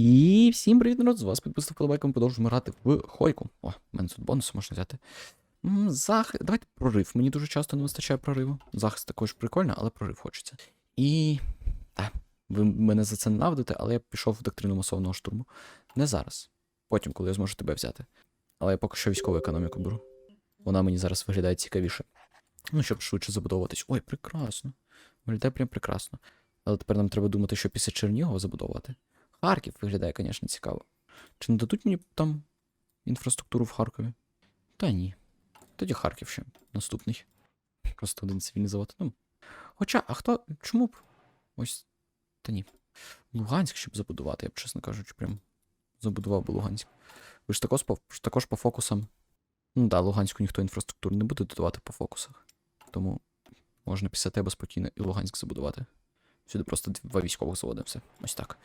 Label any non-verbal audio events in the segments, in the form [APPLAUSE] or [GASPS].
І всім привіт, народ, з вас підписав вподобайку, ми продовжуємо грати в Хойку. О, мене тут бонуси можна взяти. М, Зах... Давайте прорив. Мені дуже часто не вистачає прориву. Захист також прикольно, але прорив хочеться. І. Так, ви мене за це ненавидите, але я пішов в доктрину масовного штурму. Не зараз. Потім, коли я зможу тебе взяти. Але я поки що військову економіку беру. Вона мені зараз виглядає цікавіше. Ну, щоб швидше забудовуватись. Ой, прекрасно. Виглядає прям прекрасно. Але тепер нам треба думати, що після Чернігова забудовувати. Харків виглядає, звісно, цікаво. Чи не дадуть мені там інфраструктуру в Харкові? Та ні. Тоді Харків ще наступний. Просто один завод. Ну. Хоча, а хто. Чому б? Ось. Та ні. Луганськ щоб забудувати, я б, чесно кажучи, прям забудував би Луганськ. Ви ж також по, також по фокусам. Ну да, Луганську ніхто інфраструктуру не буде додавати по фокусах. Тому можна після тебе спокійно і Луганськ забудувати. Сюди просто два військових заводи, все. Ось так.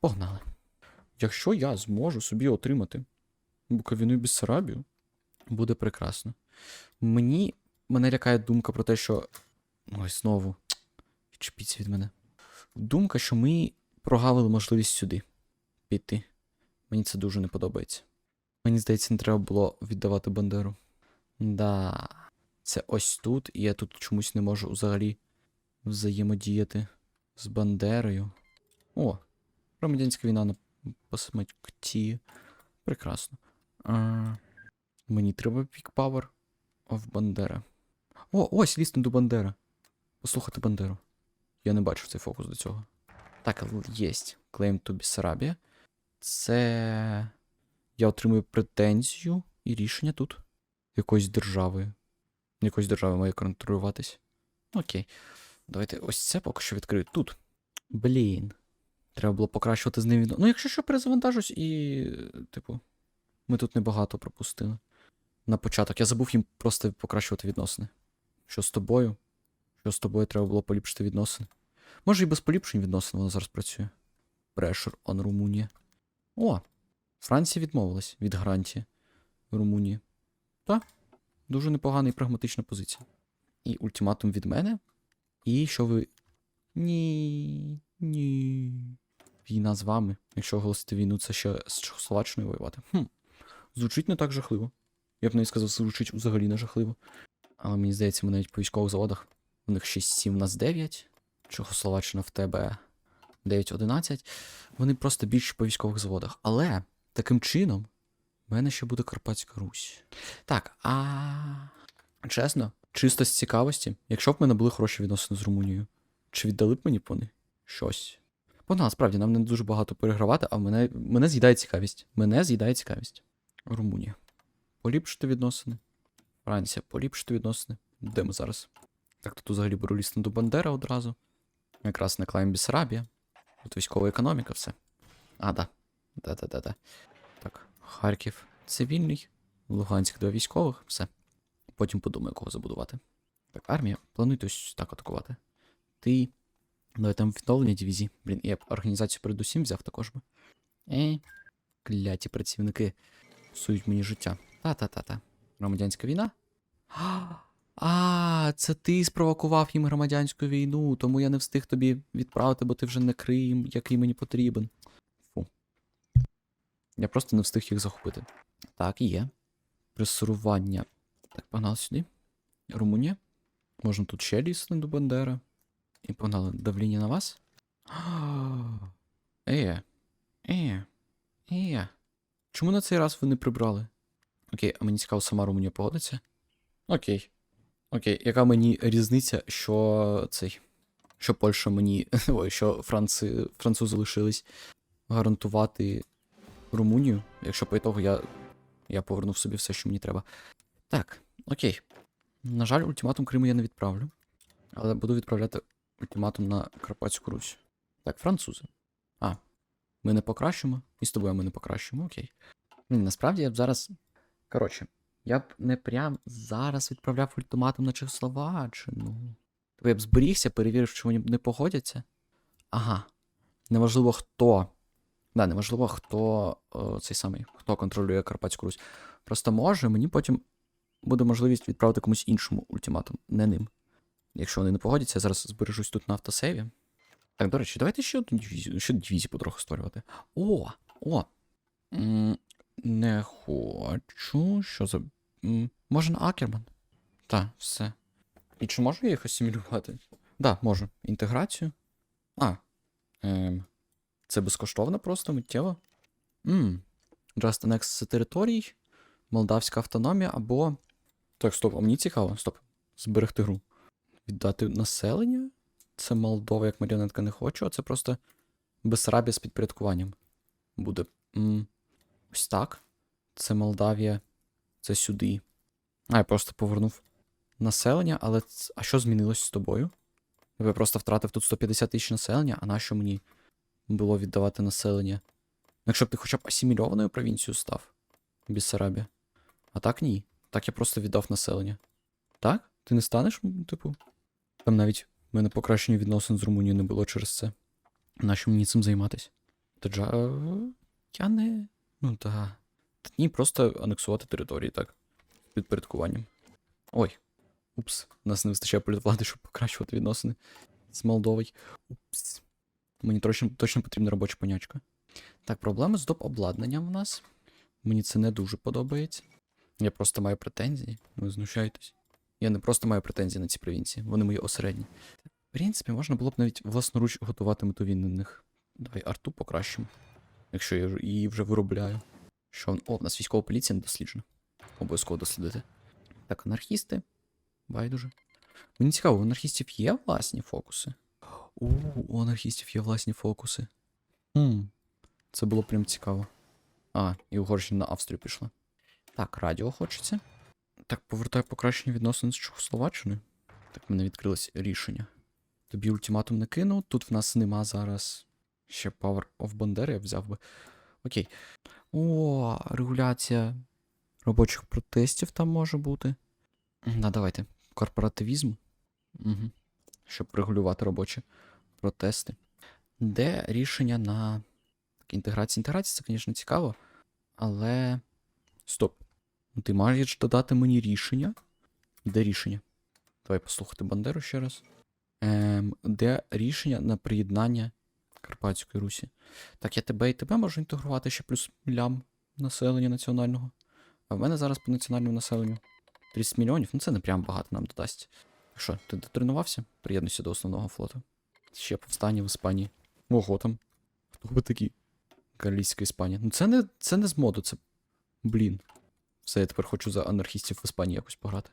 Погнали. Якщо я зможу собі отримати Буковину і Бессарабію, буде прекрасно. Мені мене лякає думка про те, що. Ой, знову. Відчепіться від мене. Думка, що ми прогавили можливість сюди піти. Мені це дуже не подобається. Мені здається, не треба було віддавати Бандеру. Да. Це ось тут, і я тут чомусь не можу взагалі взаємодіяти з Бандерою. О, громадянська війна на посмакті. Прекрасно. А, мені треба пік-павер в Бандера. О, ось лісти до Бандера. Послухати Бандеру. Я не бачив цей фокус до цього. Так, єсть. Claim to Bessarabia. Це. Я отримую претензію і рішення тут. Якоїсь держави. Якоїсь держави має контролюватись. Окей. Давайте ось це поки що відкрию тут. Блін. Треба було покращувати з ним відносини. Ну, якщо що, перезавантажусь і. Типу, ми тут небагато пропустили. На початок. Я забув їм просто покращувати відносини. Що з тобою? Що з тобою треба було поліпшити відносини? Може і без поліпшень відносин воно зараз працює. Pressure on Румунія. О! Франція відмовилась від гарантії Румунії. Та, дуже непогана і прагматична позиція. І ультиматум від мене. І що ви. Ні. Ні. Війна з вами. Якщо оголосити війну, це ще з Чехословаччиною воювати. Хм. Звучить не так жахливо. Я б навіть сказав, звучить взагалі не жахливо. Але мені здається, ми навіть по військових заводах. У них 6-7, у нас 9. Чехословаччина в тебе 9-11. Вони просто більше по військових заводах. Але таким чином, в мене ще буде Карпатська Русь. Так, а. Чесно, чисто з цікавості, якщо б мене були хороші відносини з Румунією, чи віддали б мені б вони щось? Погнали, справді, нам не дуже багато перегравати, а мене, мене з'їдає цікавість. Мене з'їдає цікавість. Румунія. Поліпшити відносини. Франція, поліпшити відносини. Де ми зараз? Так, тут взагалі беру лісну до Бандера одразу. Якраз на клайм Бісарабія. Тут військова економіка, все. А, да. Да-да-да-да. Так, Харків цивільний. Луганськ два військових, все. Потім подумаю, кого забудувати. Так, армія, плануйте ось так атакувати. Ти. Давай там відновлення дивізії. Блін, я б організацію передусім взяв також би. Е, кляті працівники псують мені життя. Та-та-та-та. Громадянська війна? [GASPS] А, це ти спровокував їм громадянську війну, тому я не встиг тобі відправити, бо ти вже не Крим, який мені потрібен. Фу. Я просто не встиг їх захопити. Так, є. Пресурування. Так, погнали сюди. Румунія. Можна тут ще лізти до Бандера. І погнали давління на вас. [GASPS] Е. Е. Е. Чому на цей раз ви не прибрали? Окей, а мені цікаво, сама Румунія погодиться. Окей. Окей, яка мені різниця, що цей. Що Польща мені. [LAUGHS] Ой, що Франци, французи лишились гарантувати Румунію, якщо по ітогу я. Я повернув собі все, що мені треба. Так, окей. На жаль, ультиматум Криму я не відправлю. Але буду відправляти ультиматум на Карпатську Русь. Так, французи. А, ми не покращимо. І з тобою ми не покращимо, окей. Блін, насправді я б зараз. Коротше, я б не прям зараз відправляв ультиматум на Чехословаччину. Тобто я б зберігся, перевірив, що вони не погодяться. Ага. Неважливо хто. Да, неважливо, хто о, цей самий, хто контролює Карпатську Русь. Просто може, мені потім буде можливість відправити комусь іншому ультиматум, не ним. Якщо вони не погодяться, я зараз збережусь тут на автосейві. Так, до речі, давайте ще одну дивізію, ще дивізію потроху створювати. О! О! М, Не хочу. Що за. Можна Акерман? Так, все. І чи можу я їх асимілювати? Да, можу. Інтеграцію. А. Ем, це безкоштовно просто миттєво. Мм. Just Annex територій, Молдавська автономія або. Так, стоп, а мені цікаво. Стоп. Зберегти гру. Віддати населення? Це Молдова як маріонетка не хочу, а це просто Бесарабія з підпорядкуванням. Буде. М, Ось так. Це Молдавія. Це сюди. А, я просто повернув населення, але. А що змінилось з тобою? Я просто втратив тут 150 тисяч населення, а нащо мені було віддавати населення? Ну, Якщо б ти хоча б асимільованою провінцією став, Бессарабія. А так ні. Так я просто віддав населення. Так? Ти не станеш, типу? Там навіть в мене покращення відносин з Румунією не було через це. Нащо мені цим займатися? Та джа. е, Я не. Ну та. Ні, просто анексувати території, так. Підпорядкуванням. Ой. Упс. Нас не вистачає політвлади, щоб покращувати відносини з Молдовою. Упс. Мені точно, точно потрібна робоча понячка. Так, проблеми з доп-обладнанням в нас. Мені це не дуже подобається. Я просто маю претензії. Ви знущаєтесь. Я не просто маю претензії на ці провінції, вони мої осередні. В принципі, можна було б навіть власноруч готувати метові на них. Давай арту покращимо. Якщо я її вже виробляю. Що? О, в нас військова поліція не досліджена. Обов'язково дослідити. Так, анархісти. Байдуже. Мені цікаво, у анархістів є власні фокуси? У, у анархістів є власні фокуси. Хм. Це було прям цікаво. А, і Угорщина на Австрію пішла. Так, радіо хочеться. Так, повертаю покращення відносин з Чехословаччиною. Так, в мене відкрилось рішення. Тобі ультиматум не кину. Тут в нас нема зараз ще Power of Бандери, я взяв би. Окей. О, регуляція робочих протестів там може бути. Да, давайте. Корпоративізм. Угу. Щоб регулювати робочі протести. Де рішення на інтеграцію? Інтеграція це, звісно, цікаво, але. Стоп. Ну, Ти маєш додати мені рішення. Де рішення? Давай послухати Бандеру ще раз. Ем, де рішення на приєднання Карпатської Русі? Так, я тебе і тебе можу інтегрувати ще плюс лям населення національного. А в мене зараз по національному населенню 30 мільйонів. Ну це не прям багато нам додасть. Що, ти дотренувався? Приєднуйся до основного флоту. Ще повстання в Іспанії. Ого там. Хто ви такі? Галійська Іспанія. Ну це не, це не з моду, це. Блін. Все, я тепер хочу за анархістів в Іспанії якось пограти.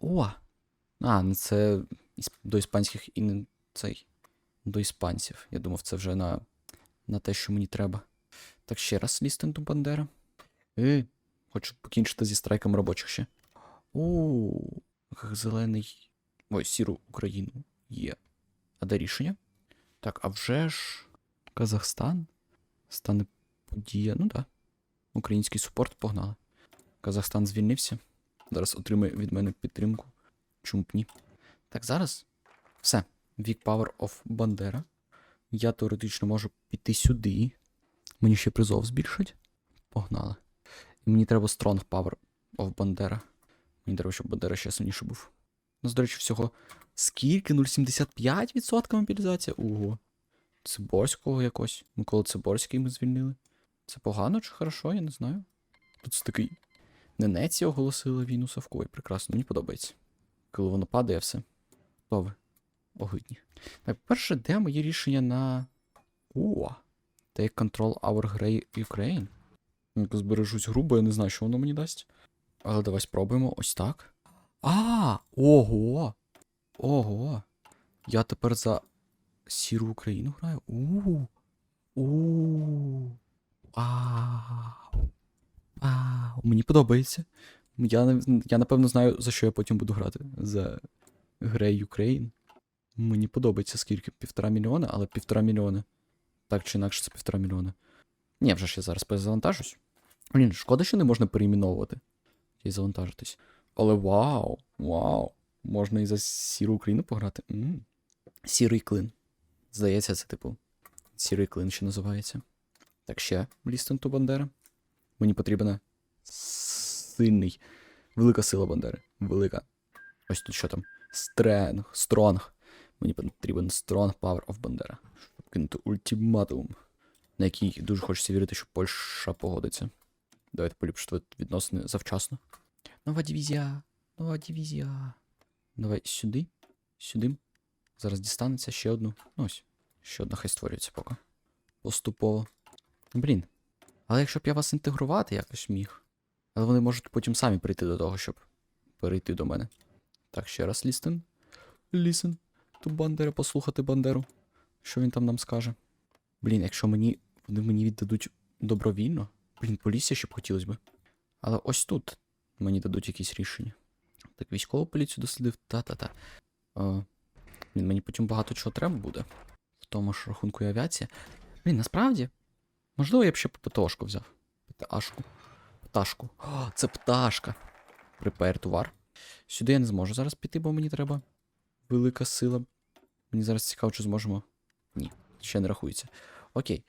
О! А, ну це до іспанських і не цей. До іспанців. Я думав, це вже на, на те, що мені треба. Так ще раз лістен до Бандера. Е, хочу покінчити зі страйком робочих ще. О, зелений. Ой, сіру Україну є. А де рішення? Так, а вже ж. Казахстан? Стане подія. Ну так. Да. Український супорт погнали. Казахстан звільнився. Зараз отримає від мене підтримку. Чому б ні? Так, зараз. Все. Вік Power of Бандера. Я теоретично можу піти сюди. Мені ще призов збільшать. Погнали. І мені треба Strong Power of Бандера. Мені треба, щоб Бандера ще сильніше був. У нас, до речі, всього скільки? 0,75% мобілізація? Ого. Циборського якось. Микола Циборський ми звільнили. Це погано чи хорошо, я не знаю. Тут це такий. Ненеці оголосили війну Савкові. Прекрасно, мені подобається. Коли воно падає, все. Хто ви? Огидні. Так, перше, де моє рішення на. О! Take control our grey Ukraine. Збережусь грубо, я не знаю, що воно мені дасть. Але давай спробуємо ось так. А, ого! Ого! Я тепер за сіру Україну граю. У. У. Мені подобається. Я, я напевно знаю, за що я потім буду грати. За Grey Ukraine. Мені подобається скільки? Півтора мільйона, але півтора мільйона. Так чи інакше, це півтора мільйона. Ні, вже ж я зараз перезавантажусь. Блін, шкода, що не можна перейменовувати. І завантажитись. Але вау! Вау! Можна і за сіру Україну пограти. м Сірий клин. Здається, це типу. Сірий клин ще називається. Так ще Лістон Бандера. Мені потрібна сильний. Велика сила Бандери. Велика. Ось тут що там? Стренг, стронг. Мені потрібен Strong Power of Бандера. Щоб кинути ультиматум, на який дуже хочеться вірити, що Польща погодиться. Давайте поліпшити відносини завчасно. Нова дивізія. Нова дивізія. Давай сюди. Сюди. Зараз дістанеться ще одну. Ну ось. Ще одна хай створюється поки. Поступово. Блін. Але якщо б я вас інтегрувати якось міг. Але вони можуть потім самі прийти до того, щоб перейти до мене. Так, ще раз лістен. Лісен. Ту Бандера, послухати Бандеру. Що він там нам скаже. Блін, якщо мені. Вони мені віддадуть добровільно. Блін, полісся ще б хотілося б. Але ось тут мені дадуть якісь рішення. Так, військову поліцію дослідив. Та-та-та. Е, Блін, мені потім багато чого треба буде. В тому ж рахунку і авіація. Блін, насправді. Можливо, я б ще ПТОшку взяв. ПТАшку. Пташку. О, це пташка. Припер товар. Сюди я не зможу зараз піти, бо мені треба велика сила. Мені зараз цікаво, чи зможемо. Ні, ще не рахується. Окей.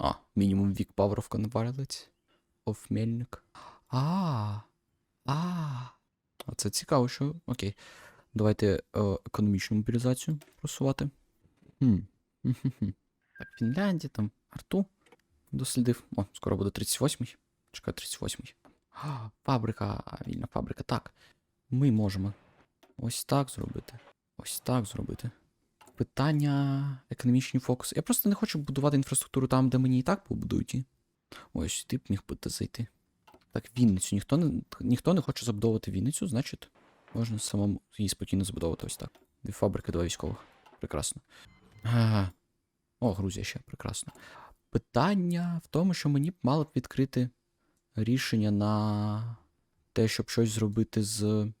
А, мінімум вік Power of Convalets. Of Мельник. А. А. А це цікаво, що. Окей. Давайте е, економічну мобілізацію просувати. Хм. Так, Фінляндія, там, Арту дослідив. О, скоро буде 38-й. Чекаю, 38-й. А, Фабрика, вільна фабрика. Так. Ми можемо ось так зробити. Ось так зробити. Питання економічний фокус. Я просто не хочу будувати інфраструктуру там, де мені і так побудують. Ось, ти б міг би те зайти. Так, Вінницю. Ніхто не, ніхто не хоче забудовувати Вінницю, значить, можна самому її спокійно забудовувати ось так. Дві фабрики, два військових. Прекрасно. А, о, Грузія ще, прекрасно. Питання в тому, що мені б мало б відкрити рішення на те, щоб щось зробити з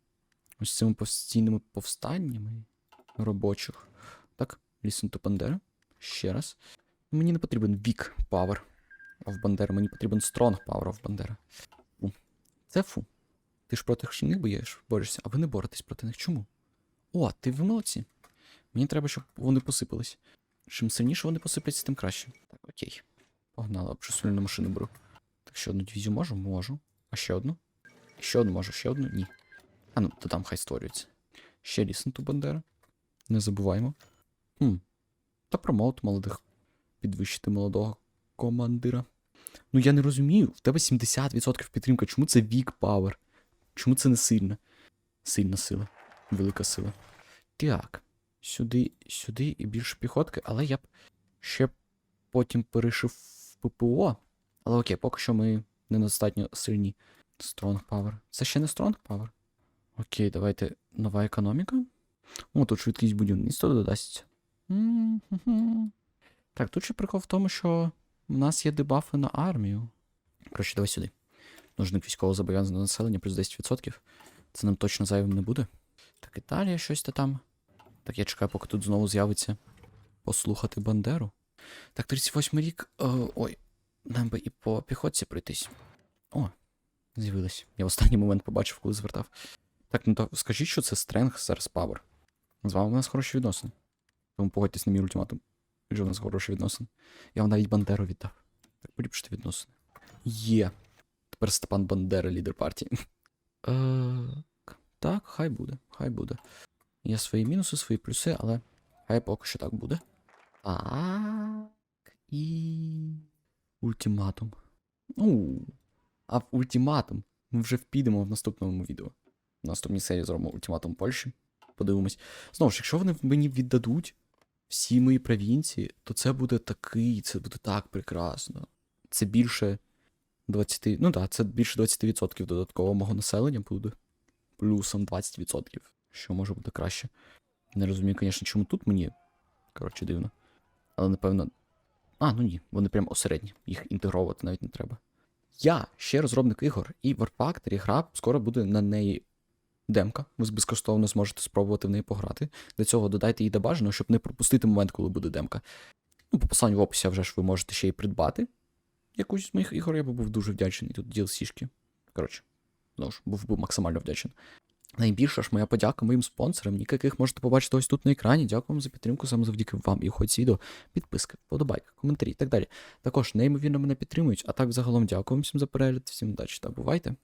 ось цими постійними повстаннями робочих. Так, Listen to Bandera. Ще раз. Мені не потрібен weak power of Bandera, мені потрібен strong power of Bandera. Фу. Це фу. Ти ж проти них боєш, борешся, а ви не боретесь проти них. Чому? О, ти ви молодці. Мені треба, щоб вони посипались. Чим сильніше вони посипляться, тим краще. Так, окей. Погнали, вже сольну машину беру. Так, ще одну дивізію можу? Можу. А ще одну? Ще одну можу, ще одну? Ні. А ну, то там хай створюється. Ще ліснуту Бандера. Не забуваємо. Хм. Та промоут молодих. Підвищити молодого командира. Ну я не розумію, в тебе 70% підтримка. Чому це Weak Power? Чому це не сильна? Сильна сила. Велика сила. Так. Сюди, сюди і більше піхотки, але я б ще потім перейшов в ППО. Але окей, поки що ми недостатньо сильні. Strong Power. Це ще не Strong Power. Окей, давайте нова економіка. О, тут швидкість будівництва додасться. М-хм-хм. Так, тут ще прикол в тому, що в нас є дебафи на армію. Коротше, давай сюди. Нужник військово зобов'язаного населення плюс 10%. Це нам точно зайвим не буде. Так, Італія щось то там. Так, я чекаю, поки тут знову з'явиться послухати Бандеру. Так, 38 рік. Е, ой, нам би і по піхотці пройтись. О, з'явилось. Я в останній момент побачив, коли звертав. Так, ну то скажіть, що це Strength зараз Power. З вами у нас хороші відносини. Тому погодьтесь на мій ультиматум. Адже у нас хороші відносини. Я вам навіть Бандеру віддав. Так, поліпшити відносини. Є. Тепер Степан Бандера, лідер партії. [LAUGHS] Е, так, хай буде, хай буде. Є свої мінуси, свої плюси, але хай поки що так буде. Так. І. Ультиматум. Ну. А в ультиматум ми вже впідемо в наступному відео. В наступній серії зробимо ультиматум Польщі. Подивимось. Знову ж, якщо вони мені віддадуть всі мої провінції, то це буде такий, це буде так прекрасно. Це більше 20. Ну так, це більше 20% додаткового мого населення буде. Плюсом 20%. Що може бути краще. Не розумію, звісно, чому тут мені. Коротше, дивно. Але напевно. А, ну ні, вони прям осередні. Їх інтегровувати навіть не треба. Я ще розробник ігор, і Warp гра скоро буде на неї демка. Ви безкоштовно зможете спробувати в неї пограти. Для цього додайте її до бажаного, щоб не пропустити момент, коли буде демка. Ну, по посиланню в описі вже ж ви можете ще й придбати. Якусь з моїх ігор я би був дуже вдячний. Тут DLC-шки. Коротше, знову ж, був би максимально вдячний. Найбільша ж моя подяка моїм спонсорам, яких можете побачити ось тут на екрані. Дякую вам за підтримку, саме завдяки вам. І хоч відео, підписки, вподобайки, коментарі і так далі. Також неймовірно мене підтримують. А так загалом дякую всім за перегляд, всім удачі та бувайте.